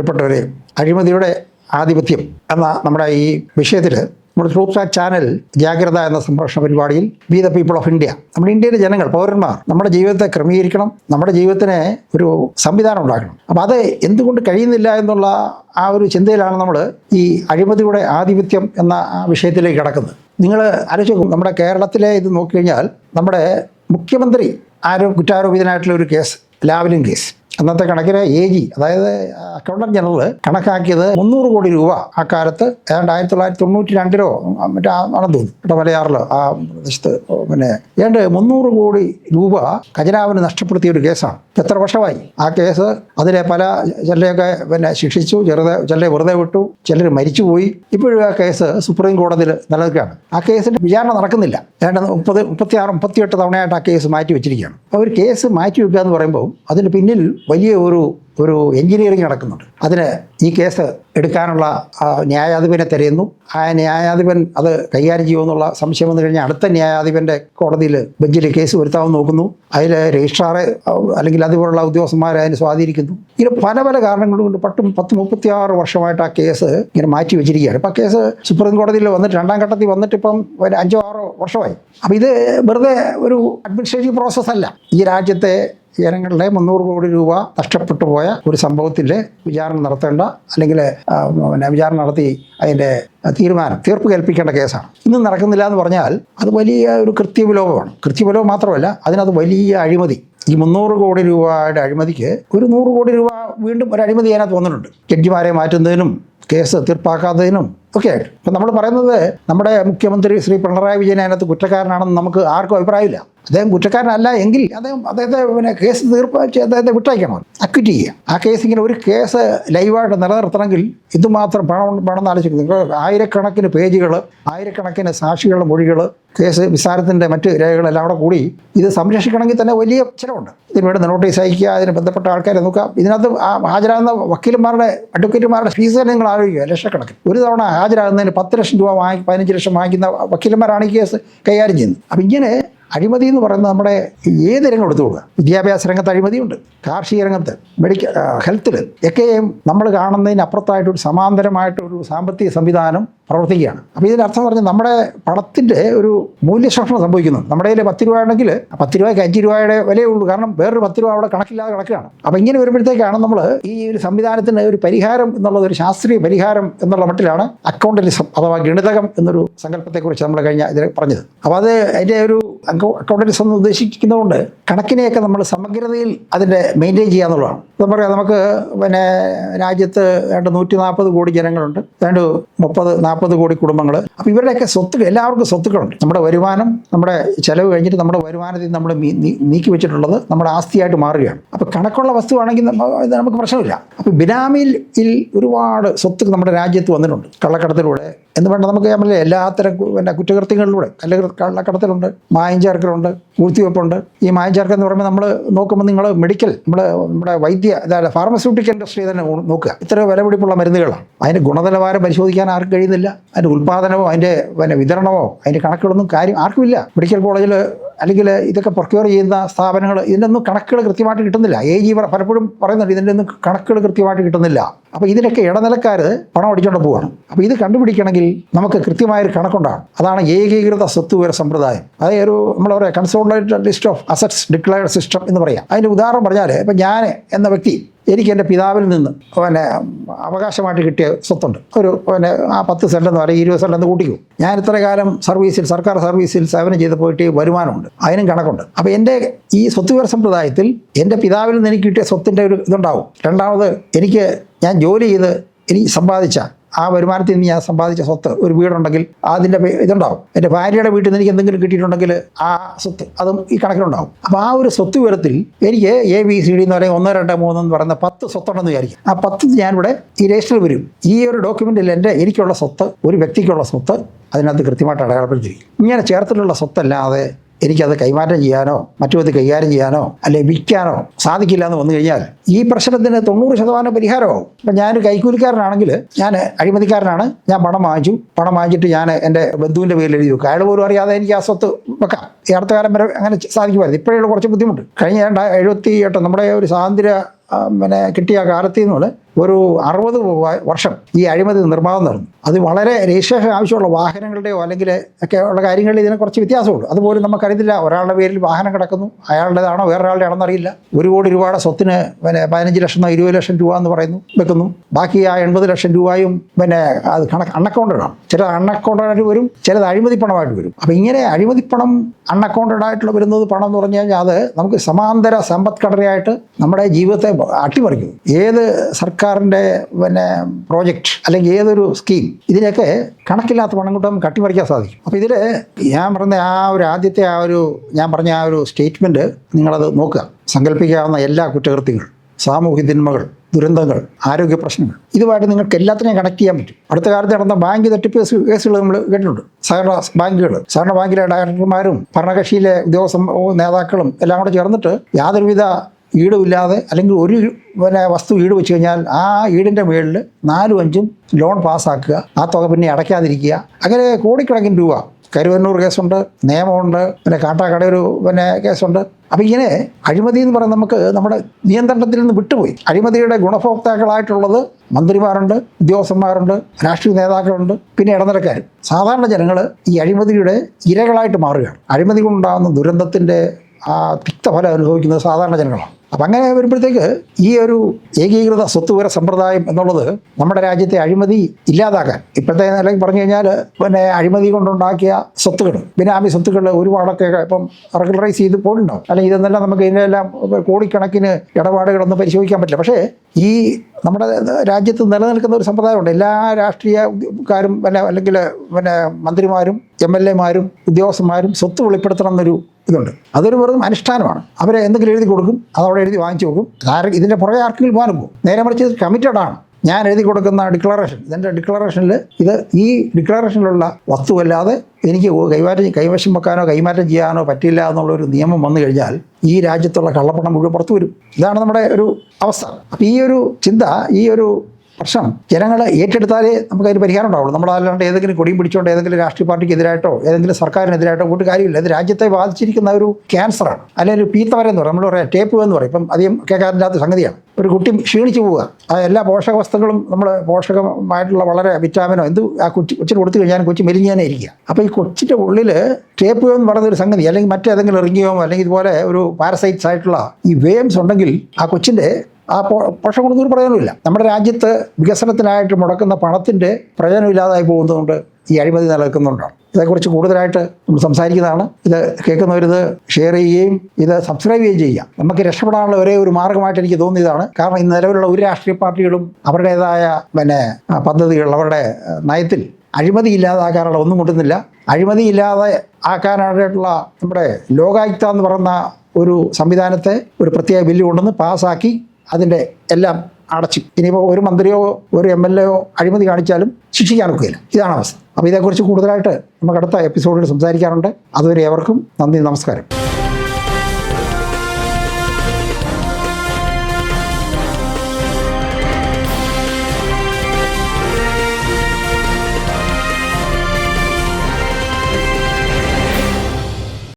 പ്രിയപ്പെട്ടവരെ അഴിമതിയുടെ ആധിപത്യം എന്ന നമ്മുടെ ഈ വിഷയത്തിൽ നമ്മുടെ ട്രൂപ്സ് ആക്ട് ചാനൽ ജാഗ്രത എന്ന സംഭാഷണ പരിപാടിയിൽ we the people of India നമ്മുടെ ഇന്ത്യയിലെ ജനങ്ങൾ പൗരന്മാർ നമ്മുടെ ജീവിതത്തെ ക്രമീകരിക്കണം നമ്മുടെ ജീവിതത്തിന് ഒരു സംവിധാനം ഉണ്ടാക്കണം. അപ്പോൾ അത് എന്തുകൊണ്ട് കഴിയുന്നില്ല എന്നുള്ള ആ ഒരു ചിന്തയിലാണ് നമ്മൾ ഈ അഴിമതിയുടെ ആധിപത്യം എന്ന ആ വിഷയത്തിലേക്ക് കിടക്കുന്നത്. നിങ്ങൾ ആലോചിച്ച് നമ്മുടെ കേരളത്തിലെ ഇത് നോക്കിക്കഴിഞ്ഞാൽ നമ്മുടെ മുഖ്യമന്ത്രി ആരോ കുറ്റാരോപിതനായിട്ടുള്ള ഒരു കേസ് ലാവലിൻ കേസ്. അന്നത്തെ കണക്കിന് എ ജി അതായത് അക്കൗണ്ടന്റ് ജനറൽ കണക്കാക്കിയത് മുന്നൂറ് കോടി രൂപ. ആ കാലത്ത് ഏതാണ്ട് ആയിരത്തി തൊള്ളായിരത്തി തൊണ്ണൂറ്റി രണ്ടിലോ മറ്റേ ആണെന്ന് തോന്നുന്നു മലയാറിൽ ആ പ്രദേശത്ത് പിന്നെ ഏതാണ്ട് മുന്നൂറ് കോടി രൂപ ഖജനാവിന് നഷ്ടപ്പെടുത്തിയ ഒരു കേസാണ്. എത്ര വർഷമായി ആ കേസ്? അതിലെ പല ചിലരെയൊക്കെ പിന്നെ ശിക്ഷിച്ചു ചെറുതെ ചിലരെ വെറുതെ വിട്ടു ചിലർ മരിച്ചുപോയി. ഇപ്പോഴും ആ കേസ് സുപ്രീം കോടതിയിൽ നിലനിൽക്കുകയാണ്. ആ കേസിന്റെ വിചാരണ നടക്കുന്നില്ല. ഏതാണ്ട് മുപ്പത് മുപ്പത്തി ആറ് മുപ്പത്തിയെട്ട് തവണയായിട്ട് ആ കേസ് മാറ്റി വെച്ചിരിക്കുകയാണ്. അപ്പോൾ ഒരു കേസ് മാറ്റി വെക്കുക എന്ന് പറയുമ്പോൾ അതിന് പിന്നിൽ വലിയ ഒരു ഒരു എഞ്ചിനീയറിംഗ് നടക്കുന്നുണ്ട്. അതിന് ഈ കേസ് എടുക്കാനുള്ള ന്യായാധിപനെ തിരയുന്നു. ആ ന്യായാധിപൻ അത് കൈകാര്യം ചെയ്യുമെന്നുള്ള സംശയം വന്നു കഴിഞ്ഞാൽ അടുത്ത ന്യായാധിപന്റെ കോടതിയിൽ ബെഞ്ചിൽ കേസ് വരുത്താമെന്ന് നോക്കുന്നു. അതിൽ രജിസ്ട്രാറെ അല്ലെങ്കിൽ അതുപോലുള്ള ഉദ്യോഗസ്ഥന്മാരെ അതിന് സ്വാധീനിക്കുന്നു. ഇങ്ങനെ പല പല കാരണങ്ങൾ കൊണ്ട് പട്ടും പത്ത് മുപ്പത്തി ആറ് വർഷമായിട്ട് ആ കേസ് ഇങ്ങനെ മാറ്റി വെച്ചിരിക്കുകയാണ്. ഇപ്പം കേസ് സുപ്രീം കോടതിയിൽ വന്നിട്ട് രണ്ടാം ഘട്ടത്തിൽ വന്നിട്ട് ഇപ്പം ഒരു അഞ്ചോ ആറോ വർഷമായി. അപ്പം ഇത് വെറുതെ ഒരു അഡ്മിനിസ്ട്രേറ്റീവ് പ്രോസസ്സല്ല. ഈ രാജ്യത്തെ ജനങ്ങളുടെ മുന്നൂറ് കോടി രൂപ നഷ്ടപ്പെട്ടു പോയ ഒരു സംഭവത്തിന്റെ വിചാരണ നടത്തേണ്ട അല്ലെങ്കിൽ പിന്നെ വിചാരണ നടത്തി അതിന്റെ തീരുമാനം തീർപ്പ് കൽപ്പിക്കേണ്ട കേസാണ്. ഇന്നും നടക്കുന്നില്ല എന്ന് പറഞ്ഞാൽ അത് വലിയ ഒരു കൃത്യവിലോപമാണ്. കൃത്യവിലോപം മാത്രമല്ല അതിനകത്ത് വലിയ അഴിമതി. ഈ മുന്നൂറ് കോടി രൂപയുടെ അഴിമതിക്ക് ഒരു നൂറ് കോടി രൂപ വീണ്ടും ഒരു അഴിമതി അതിനകത്ത് വന്നിട്ടുണ്ട്. ജഡ്ജിമാരെ മാറ്റുന്നതിനും കേസ് തീർപ്പാക്കാത്തതിനും ഒക്കെ ആയിട്ട്. ഇപ്പം നമ്മൾ പറയുന്നത് നമ്മുടെ മുഖ്യമന്ത്രി ശ്രീ പിണറായി വിജയൻ അതിനകത്ത് കുറ്റക്കാരനാണെന്ന് നമുക്ക് ആർക്കും അഭിപ്രായമില്ല. അദ്ദേഹം കുറ്റക്കാരനല്ല എങ്കിൽ അദ്ദേഹം അദ്ദേഹത്തെ പിന്നെ കേസ് തീർപ്പാച്ച് അദ്ദേഹത്തെ വിട്ടയക്കണം അക്വിറ്റ് ചെയ്യുക. ആ കേസ് ഇങ്ങനെ ഒരു കേസ് ലൈവായിട്ട് നിലനിർത്തണമെങ്കിൽ ഇതുമാത്രം പണം പണം ആലോചിക്കുന്നത് ആയിരക്കണക്കിന് പേജുകൾ ആയിരക്കണക്കിന് സാക്ഷികളുടെ മൊഴികൾ കേസ് വിസാരത്തിന്റെ മറ്റ് രേഖകളെല്ലാം അവിടെ കൂടി ഇത് സംരക്ഷിക്കണമെങ്കിൽ തന്നെ വലിയ ചിലവുണ്ട്. ഇതിന് വേണ്ടി നോട്ടീസ് അയക്കുക അതിന് ബന്ധപ്പെട്ട ആൾക്കാരെ നോക്കുക. ഇതിനകത്ത് ആ ഹാജരാകുന്ന വക്കീലന്മാരുടെ അഡ്വക്കേറ്റുമാരുടെ ഫീസ് തന്നെ നിങ്ങൾ ആലോചിക്കുക ലക്ഷക്കണക്കിന്. ഒരു തവണ ഹാജരാകുന്നതിന് പത്ത് ലക്ഷം രൂപ വാങ്ങി പതിനഞ്ച് ലക്ഷം വാങ്ങിക്കുന്ന വക്കീലന്മാരാണ് ഈ കേസ് കൈകാര്യം ചെയ്യുന്നത്. അപ്പം ഇങ്ങനെ അഴിമതി എന്ന് പറയുന്നത് നമ്മുടെ ഏത് രംഗം എടുത്തു കൊടുക്കുക വിദ്യാഭ്യാസ രംഗത്ത് അഴിമതിയുണ്ട്. കാർഷിക രംഗത്ത് മെഡിക്കൽ ഹെൽത്തിൽ ഒക്കെയും നമ്മൾ കാണുന്നതിനപ്പുറത്തായിട്ടൊരു സമാന്തരമായിട്ടൊരു സാമ്പത്തിക സംവിധാനം പ്രവർത്തിക്കുകയാണ്. അപ്പോൾ ഇതിന്റെ അർത്ഥം പറഞ്ഞാൽ നമ്മുടെ പണത്തിന്റെ ഒരു മൂല്യശോഷണം സംഭവിക്കുന്നു നമ്മുടെ കയ്യിൽ പത്ത് രൂപ ഉണ്ടെങ്കിൽ പത്ത് രൂപയ്ക്ക് അഞ്ച് രൂപയുടെ വിലയേ ഉള്ളൂ. കാരണം വേറൊരു പത്ത് രൂപ അവിടെ കണക്കില്ലാതെ കിടക്കുകയാണ്. അപ്പോൾ ഇങ്ങനെ വരുമ്പോഴത്തേക്കാണ് നമ്മൾ ഈ ഒരു സംവിധാനത്തിന് ഒരു പരിഹാരം എന്നുള്ളത് ഒരു ശാസ്ത്രീയ പരിഹാരം എന്നുള്ള മട്ടിലാണ് അക്കൗണ്ടലിസം അഥവാ ഗണിതകം എന്നൊരു സങ്കല്പത്തെക്കുറിച്ച് നമ്മൾ കഴിഞ്ഞ ഇതിൽ പറഞ്ഞത്. അപ്പോൾ അത് അതിന്റെ ഒരു അക്കൗണ്ടലിസം എന്ന് ഉദ്ദേശിക്കുന്നതുകൊണ്ട് കണക്കിനെയൊക്കെ നമ്മൾ സമഗ്രതയിൽ അതിന്റെ മെയിന്റെയിൻ ചെയ്യുക എന്നുള്ളതാണ്. പറയാം നമുക്ക് പിന്നെ രാജ്യത്ത് രണ്ട് നൂറ്റി നാൽപ്പത് കോടി ജനങ്ങളുണ്ട് രണ്ട് മുപ്പത് നാൽപ്പത് കോടി കുടുംബങ്ങൾ. അപ്പോൾ ഇവരുടെയൊക്കെ സ്വത്തുക്കൾ എല്ലാവർക്കും സ്വത്തുക്കളുണ്ട്. നമ്മുടെ വരുമാനം നമ്മുടെ ചിലവ് കഴിഞ്ഞിട്ട് നമ്മുടെ വരുമാനത്തിൽ നമ്മൾ നീക്കി വെച്ചിട്ടുള്ളത് നമ്മുടെ ആസ്തിയായിട്ട് മാറുകയാണ്. അപ്പോൾ കണക്കുള്ള വസ്തുവാണെങ്കിൽ നമുക്ക് പ്രശ്നമില്ല. അപ്പോൾ ബിനാമിയിൽ ഒരുപാട് സ്വത്ത് നമ്മുടെ രാജ്യത്ത് വന്നിട്ടുണ്ട്. കള്ളക്കടത്തിലൂടെ എന്ന് പറഞ്ഞാൽ നമുക്ക് നമ്മൾ എല്ലാത്തരം പിന്നെ കുറ്റകൃത്യങ്ങളിലൂടെ അല്ലെങ്കിൽ കള്ളക്കടത്തിലുണ്ട് മായം ചേർക്കലുണ്ട് പൂഴ്ത്തിവെപ്പുണ്ട് ഈ മായം ചേർക്കൽ എന്ന് പറയുമ്പോൾ നമ്മൾ നോക്കുമ്പോൾ നിങ്ങൾ മെഡിക്കൽ നമ്മൾ നമ്മുടെ വൈദ്യ അതായത് ഫാർമസ്യൂട്ടിക്കൽ ഇൻഡസ്ട്രി തന്നെ നോക്കുക. ഇത്ര വിലപിടിപ്പുള്ള മരുന്നുകളാണ്. അതിന്റെ ഗുണനിലവാരം പരിശോധിക്കാൻ ആർക്കും കഴിയുന്നില്ല. അതിന്റെ ഉൽപ്പാദനമോ അതിന്റെ പിന്നെ വിതരണമോ അതിന്റെ കണക്കുകളൊന്നും കാര്യം ആർക്കുമില്ല. മെഡിക്കൽ കോളേജിൽ അല്ലെങ്കിൽ ഇതൊക്കെ പ്രൊക്യൂർ ചെയ്യുന്ന സ്ഥാപനങ്ങൾ ഇതിന്റെ ഒന്നും കണക്കുകൾ കൃത്യമായിട്ട് കിട്ടുന്നില്ല. എ ജി പലപ്പോഴും പറയുന്നുണ്ട് ഇതിന്റെ ഒന്നും കണക്കുകൾ കൃത്യമായിട്ട് കിട്ടുന്നില്ല. അപ്പോൾ ഇതിനൊക്കെ ഇടനിലക്കാർ പണം അടിച്ചുകൊണ്ട് പോവാണ്. അപ്പോൾ ഇത് കണ്ടുപിടിക്കണമെങ്കിൽ നമുക്ക് കൃത്യമായൊരു കണക്കുണ്ടാകും അതാണ് ഏകീകൃത സ്വത്ത് വിവര സമ്പ്രദായം. അതായത് ഒരു നമ്മൾ പറയാം consolidated list of assets declared system എന്ന് പറയാം. അതിന്റെ ഉദാഹരണം പറഞ്ഞാൽ ഇപ്പം ഞാൻ എന്ന വ്യക്തി എനിക്ക് എന്റെ പിതാവിൽ നിന്ന് പിന്നെ അവകാശമായിട്ട് കിട്ടിയ സ്വത്തുണ്ട്. ഒരു പിന്നെ ആ പത്ത് സെന്റെന്ന് പറയും ഇരുപത് സെന്റെന്ന് കൂട്ടിക്കും. ഞാൻ ഇത്ര കാലം സർവീസിൽ സർക്കാർ സർവീസിൽ സേവനം ചെയ്ത് പോയിട്ട് വരുമാനമുണ്ട്. അതിനും കണക്കുണ്ട്. അപ്പോൾ എന്റെ ഈ സ്വത്ത് വിവര സമ്പ്രദായത്തിൽ എന്റെ പിതാവിൽ നിന്ന് എനിക്ക് കിട്ടിയ സ്വത്തിന്റെ ഒരു ഇതുണ്ടാവും. രണ്ടാമത് എനിക്ക് ഞാൻ ജോലി ചെയ്ത് എനിക്ക് സമ്പാദിച്ച ആ വരുമാനത്തിൽ നിന്ന് ഞാൻ സമ്പാദിച്ച സ്വത്ത് ഒരു വീടുണ്ടെങ്കിൽ അതിന്റെ ഇതുണ്ടാവും. എന്റെ ഭാര്യയുടെ വീട്ടിൽ നിന്ന് എനിക്ക് എന്തെങ്കിലും കിട്ടിയിട്ടുണ്ടെങ്കിൽ ആ സ്വത്ത് അതും ഈ കണക്കിലുണ്ടാവും. അപ്പോൾ ആ ഒരു സ്വത്ത് വിവരത്തിൽ എനിക്ക് എ ബി സി ഡി എന്ന് പറയുന്ന ഒന്ന് രണ്ട് മൂന്ന് എന്ന് പറയുന്ന പത്ത് സ്വത്തുണ്ടെന്ന് വിചാരിക്കും. ആ പത്ത് ഞാനിവിടെ ഈ രജിസ്റ്ററിൽ വരും. ഈ ഒരു ഡോക്യുമെന്റിൽ എന്റെ എനിക്കുള്ള സ്വത്ത് ഒരു വ്യക്തിക്കുള്ള സ്വത്ത് അതിനകത്ത് കൃത്യമായിട്ട് അടയാളപ്പെടുത്തിയിരിക്കും. ഇങ്ങനെ ചേർത്തിലുള്ള സ്വത്തല്ലാതെ എനിക്കത് കൈമാറ്റം ചെയ്യാനോ മറ്റു വിധത്തിൽ കൈകാര്യം ചെയ്യാനോ അല്ലെങ്കിൽ വിൽക്കാനോ സാധിക്കില്ല എന്ന് വന്നു കഴിഞ്ഞാൽ ഈ പ്രശ്നത്തിന് തൊണ്ണൂറ് ശതമാനം പരിഹാരമാവും. ഇപ്പം ഞാനൊരു കൈക്കൂലിക്കാരനാണെങ്കിൽ ഞാൻ അഴിമതിക്കാരനാണ്. ഞാൻ പണം വാങ്ങിച്ചു. പണം വാങ്ങിച്ചിട്ട് ഞാൻ എന്റെ ബന്ധുവിന്റെ പേരിൽ എഴുതി വെക്കും. അയാൾ പോലും അറിയാതെ എനിക്ക് ആ സ്വത്ത് വെക്കാം. ഈ അടുത്ത കാലം വരെ അങ്ങനെ സാധിക്കുമായിരുന്നു. ഇപ്പോഴുള്ള കുറച്ച് ബുദ്ധിമുട്ട്. കഴിഞ്ഞ എഴുപത്തി എട്ട് നമ്മുടെ ഒരു സ്വാതന്ത്ര്യ പിന്നെ കിട്ടിയ കാലത്തിൽ നിന്ന് ഒരു അറുപത് വർഷം ഈ അഴിമതി നിർമ്മാണം നടന്നു. അത് വളരെ രജിസ്ട്രേഷൻ ആവശ്യമുള്ള വാഹനങ്ങളുടെയോ അല്ലെങ്കിൽ ഒക്കെ ഉള്ള കാര്യങ്ങളിൽ ഇതിനെ കുറച്ച് വ്യത്യാസമുള്ളൂ അതുപോലും നമുക്കറിയത്തില്ല ഒരാളുടെ പേരിൽ വാഹനം കിടക്കുന്നു. അയാളുടേതാണോ വേറൊരാളുടെ ആണെന്നറിയില്ല ഒരു കോടി രൂപയുടെ സ്വത്തിന് പിന്നെ പതിനഞ്ച് ലക്ഷം ഇരുപത് ലക്ഷം രൂപ എന്ന് പറയുന്നു വെക്കുന്നു. ബാക്കി ആ എൺപത് ലക്ഷം രൂപയും പിന്നെ അത് കണക്ക് അണക്കൗണ്ടഡാണ് ആണ്. ചിലത് അൺഅക്കൗണ്ടഡ് ആയിട്ട് വരും ചിലത് അഴിമതി പണമായിട്ട് വരും. അപ്പോൾ ഇങ്ങനെ അഴിമതി പണം അൺഅക്കൗണ്ടഡ് ആയിട്ടുള്ള വരുന്നത് പണം എന്ന് പറഞ്ഞു കഴിഞ്ഞാൽ അത് നമുക്ക് സമാന്തര സമ്പദ്ഘടനയായിട്ട് നമ്മുടെ ജീവിതത്തെ അട്ടിമറിക്കും ഏത് സർക്കാരിന്റെ പിന്നെ പ്രോജക്റ്റ് അല്ലെങ്കിൽ ഏതൊരു സ്കീം ഇതിനെയൊക്കെ കണക്കില്ലാത്ത പണം കൊണ്ട് നമുക്ക് അട്ടിമറിക്കാൻ സാധിക്കും. അപ്പോൾ ഇതിൽ ഞാൻ പറഞ്ഞ ആ ഒരു ആദ്യത്തെ ആ ഒരു ഞാൻ പറഞ്ഞ ആ ഒരു സ്റ്റേറ്റ്മെന്റ് നിങ്ങളത് നോക്കുക. സങ്കല്പിക്കാവുന്ന എല്ലാ കുറ്റകൃത്യങ്ങളും സാമൂഹ്യ തിന്മകൾ ദുരന്തങ്ങൾ ആരോഗ്യ പ്രശ്നങ്ങൾ ഇതുമായിട്ട് നിങ്ങൾക്ക് എല്ലാത്തിനെയും കണക്ട് ചെയ്യാൻ പറ്റും. അടുത്ത കാലത്ത് നടന്ന ബാങ്ക് തട്ടിപ്പ് കേസ് കേസുകൾ നമ്മൾ കേട്ടിട്ടുണ്ട്. സഹകരണ ബാങ്കുകൾ സഹകരണ ബാങ്കിലെ ഡയറക്ടർമാരും ഭരണകക്ഷിയിലെ ഉദ്യോഗസ്ഥ നേതാക്കളും എല്ലാം കൂടെ ചേർന്നിട്ട് യാതൊരുവിധ ഈടുമില്ലാതെ അല്ലെങ്കിൽ ഒരു പിന്നെ വസ്തു ഈട് വെച്ച് കഴിഞ്ഞാൽ ആ ഈടിന്റെ മുകളിൽ നാലും അഞ്ചും ലോൺ പാസ്സാക്കുക. ആ തുക പിന്നെ അടയ്ക്കാതിരിക്കുക. അങ്ങനെ കോടിക്കണക്കിന് രൂപ. കരുവന്നൂർ കേസുണ്ട് നിയമമുണ്ട് പിന്നെ കാട്ടാക്കടയൊരു പിന്നെ കേസുണ്ട്. അപ്പം ഇങ്ങനെ അഴിമതി എന്ന് പറയുന്നത് നമുക്ക് നമ്മുടെ നിയന്ത്രണത്തിൽ നിന്ന് വിട്ടുപോയി. അഴിമതിയുടെ ഗുണഭോക്താക്കളായിട്ടുള്ളത് മന്ത്രിമാരുണ്ട് ഉദ്യോഗസ്ഥന്മാരുണ്ട് രാഷ്ട്രീയ നേതാക്കളുണ്ട് പിന്നെ ഇടനിലക്കാരും. സാധാരണ ജനങ്ങൾ ഈ അഴിമതിയുടെ ഇരകളായിട്ട് മാറുകയാണ്. അഴിമതി കൊണ്ടുണ്ടാകുന്ന ദുരന്തത്തിന്റെ ആ തിക്തഫലം അനുഭവിക്കുന്നത് സാധാരണ ജനങ്ങളാണ്. അപ്പം അങ്ങനെ വരുമ്പോഴത്തേക്ക് ഈ ഒരു ഏകീകൃത സ്വത്തുവര സമ്പ്രദായം എന്നുള്ളത് നമ്മുടെ രാജ്യത്തെ അഴിമതി ഇല്ലാതാക്കാൻ. ഇപ്പോഴത്തെ നിലയിൽ പറഞ്ഞു കഴിഞ്ഞാൽ പിന്നെ അഴിമതി കൊണ്ടുണ്ടാക്കിയ സ്വത്തുകൾ ബിനാമി സ്വത്തുക്കൾ ഒരുപാടൊക്കെ ഇപ്പം റെഗുലറൈസ് ചെയ്ത് പോയിട്ടുണ്ടാവും അല്ലെങ്കിൽ ഇതെന്നെല്ലാം നമുക്ക് ഇതിനെല്ലാം കോടിക്കണക്കിന് ഇടപാടുകളൊന്നും പരിശോധിക്കാൻ പറ്റില്ല. പക്ഷേ ഈ നമ്മുടെ രാജ്യത്ത് നിലനിൽക്കുന്ന ഒരു സമ്പ്രദായമുണ്ട്. എല്ലാ രാഷ്ട്രീയക്കാരും പിന്നെ അല്ലെങ്കിൽ പിന്നെ മന്ത്രിമാരും എം എൽ എമാരും ഉദ്യോഗസ്ഥന്മാരും സ്വത്ത് വെളിപ്പെടുത്തണം എന്നൊരു ഇതുണ്ട്. അതൊരു വെറും അനുഷ്ഠാനമാണ്. അവരെ എന്തെങ്കിലും എഴുതി കൊടുക്കും അതവിടെ എഴുതി വാങ്ങിച്ചു കൊടുക്കും ആരും ഇതിന്റെ പുറകെ ആർക്കെങ്കിലും പോകാനും പോകും. നേരെ മറിച്ച് ഇത് കമ്മിറ്റഡ് ആണ്. ഞാൻ എഴുതി കൊടുക്കുന്ന ഡിക്ലറേഷൻ ഇതിന്റെ ഡിക്ലറേഷനിൽ ഇത് ഈ ഡിക്ലറേഷനിലുള്ള വസ്തുവല്ലാതെ എനിക്ക് കൈമാറ്റം കൈവശം വെക്കാനോ കൈമാറ്റം ചെയ്യാനോ പറ്റില്ല എന്നുള്ളൊരു നിയമം വന്നു കഴിഞ്ഞാൽ ഈ രാജ്യത്തുള്ള കള്ളപ്പണം മുഴുവൻ പുറത്തു വരും. ഇതാണ് നമ്മുടെ ഒരു അവസ്ഥ. അപ്പം ഈ ഒരു ചിന്ത ഈ ഒരു പ്രശ്നം. ജനങ്ങൾ ഏറ്റെടുത്താലേ നമുക്ക് അതിന് പരിഹാരം ഉണ്ടാവുള്ളൂ. നമ്മൾ അല്ലാണ്ട് ഏതെങ്കിലും കൊടിയും പിടിച്ചോണ്ട് ഏതെങ്കിലും രാഷ്ട്രീയ പാർട്ടിക്ക് എതിരായിട്ടോ ഏതെങ്കിലും സർക്കാരിനെതിരായിട്ടോ പോയിട്ട് കാര്യമില്ല. ഇത് രാജ്യത്തെ ബാധിച്ചിരിക്കുന്ന ഒരു ക്യാൻസറാണ്. അല്ലെങ്കിൽ ഒരു എന്ന് പറയും. നമ്മൾ പറയാം ടേപ്പ് എന്ന് പറയും. ഇപ്പം അധികം കേൾക്കാറില്ലാത്ത സംഗതിയാണ്. ഒരു കുട്ടി ക്ഷീണിച്ചു പോവുക. ആ എല്ലാ പോഷക വസ്തുക്കളും നമ്മൾ പോഷകമായിട്ടുള്ള വളരെ വിറ്റാമിനോ എന്ത് ആ കൊച്ചി കൊച്ചിന് കൊടുത്തു കഴിഞ്ഞാൽ കൊച്ചി മെലിഞ്ഞാനേ ഇരിക്കുക. അപ്പോൾ ഈ കൊച്ചിന്റെ ഉള്ളിൽ ടേപ്പ് എന്ന് പറയുന്ന ഒരു സംഗതി അല്ലെങ്കിൽ മറ്റേതെങ്കിലും ഇറങ്ങിയോ അല്ലെങ്കിൽ ഇതുപോലെ ഒരു പാരസൈറ്റ്സ് ആയിട്ടുള്ള ഈ വേംസ് ഉണ്ടെങ്കിൽ ആ കൊച്ചിന്റെ ആ പക്ഷെ ഗുണത്തിന് പ്രയോജനമില്ല നമ്മുടെ രാജ്യത്ത് വികസനത്തിനായിട്ട് മുടക്കുന്ന പണത്തിന്റെ പ്രയോജനമില്ലാതായി പോകുന്നതുകൊണ്ട് ഈ അഴിമതി നിലനിൽക്കുന്നുണ്ടാണ്. ഇതേക്കുറിച്ച് കൂടുതലായിട്ട് നമ്മൾ സംസാരിക്കുന്നതാണ്. ഇത് കേൾക്കുന്നവരിത് ഷെയർ ചെയ്യുകയും ഇത് സബ്സ്ക്രൈബ് ചെയ്യുകയും ചെയ്യുക. നമുക്ക് രക്ഷപ്പെടാനുള്ള ഒരേ ഒരു മാർഗമായിട്ട് എനിക്ക് തോന്നിയതാണ്. കാരണം ഇന്ന് നിലവിലുള്ള ഒരു രാഷ്ട്രീയ പാർട്ടികളും അവരുടേതായ പിന്നെ പദ്ധതികൾ അവരുടെ നയത്തിൽ അഴിമതി ഇല്ലാതാക്കാനുള്ള ഒന്നും കൊണ്ടുന്നില്ല അഴിമതി ഇല്ലാതെ ആക്കാനായിട്ടുള്ള നമ്മുടെ ലോകായുക്ത എന്ന് പറയുന്ന ഒരു സംവിധാനത്തെ ഒരു പ്രത്യേക ബില്ല് കൊണ്ടുവന്ന് പാസ്സാക്കി അതിന്റെ എല്ലാം അടച്ചു. ഇനിയിപ്പോൾ ഒരു മന്ത്രിയോ ഒരു എം എൽ എയോ അഴിമതി കാണിച്ചാലും ശിക്ഷിക്കാൻ ഒക്കുകയില്ല ഇതാണ് അവസ്ഥ. അപ്പോൾ ഇതേക്കുറിച്ച് കൂടുതലായിട്ട് നമുക്ക് അടുത്ത എപ്പിസോഡിൽ സംസാരിക്കാറുണ്ട് അതുവരെ ഏവർക്കും നന്ദി നമസ്കാരം.